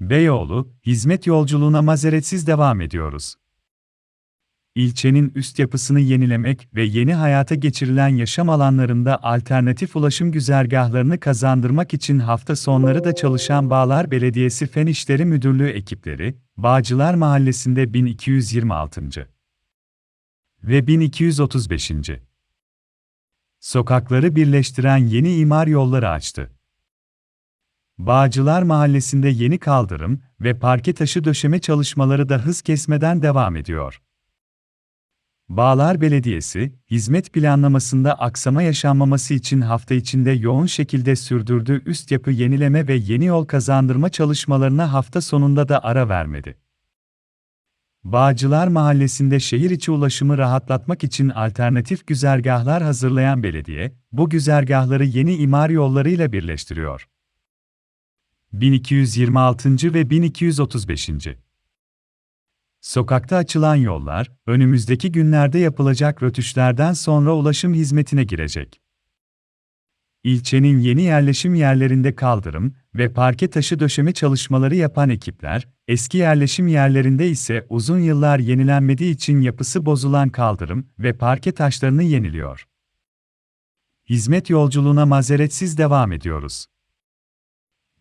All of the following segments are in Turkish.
Beyoğlu, hizmet yolculuğuna mazeretsiz devam ediyoruz. İlçenin üst yapısını yenilemek ve yeni hayata geçirilen yaşam alanlarında alternatif ulaşım güzergahlarını kazandırmak için hafta sonları da çalışan Bağlar Belediyesi Fen İşleri Müdürlüğü ekipleri, Bağcılar Mahallesi'nde 1226. ve 1235. sokakları birleştiren yeni imar yolları açtı. Bağcılar Mahallesi'nde yeni kaldırım ve parke taşı döşeme çalışmaları da hız kesmeden devam ediyor. Bağlar Belediyesi, hizmet planlamasında aksama yaşanmaması için hafta içinde yoğun şekilde sürdürdüğü üst yapı yenileme ve yeni yol kazandırma çalışmalarına hafta sonunda da ara vermedi. Bağcılar Mahallesi'nde şehir içi ulaşımı rahatlatmak için alternatif güzergahlar hazırlayan belediye, bu güzergahları yeni imar yollarıyla birleştiriyor. 1226. ve 1235. Sokakta açılan yollar, önümüzdeki günlerde yapılacak rötuşlardan sonra ulaşım hizmetine girecek. İlçenin yeni yerleşim yerlerinde kaldırım ve parke taşı döşeme çalışmaları yapan ekipler, eski yerleşim yerlerinde ise uzun yıllar yenilenmediği için yapısı bozulan kaldırım ve parke taşlarını yeniliyor. Hizmet yolculuğuna mazeretsiz devam ediyoruz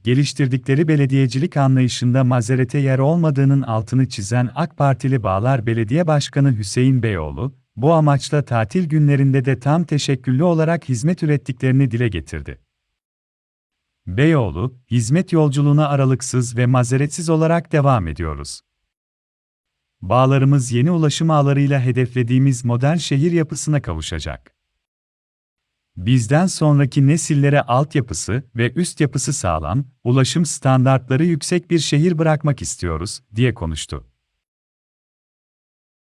geliştirdikleri belediyecilik anlayışında mazerete yer olmadığının altını çizen AK Partili Bağlar Belediye Başkanı Hüseyin Beyoğlu, bu amaçla tatil günlerinde de tam teşekküllü olarak hizmet ürettiklerini dile getirdi. Beyoğlu, hizmet yolculuğuna aralıksız ve mazeretsiz olarak devam ediyoruz. Bağlarımız yeni ulaşım ağlarıyla hedeflediğimiz modern şehir yapısına kavuşacak. Bizden sonraki nesillere altyapısı ve üst yapısı sağlam, ulaşım standartları yüksek bir şehir bırakmak istiyoruz, diye konuştu.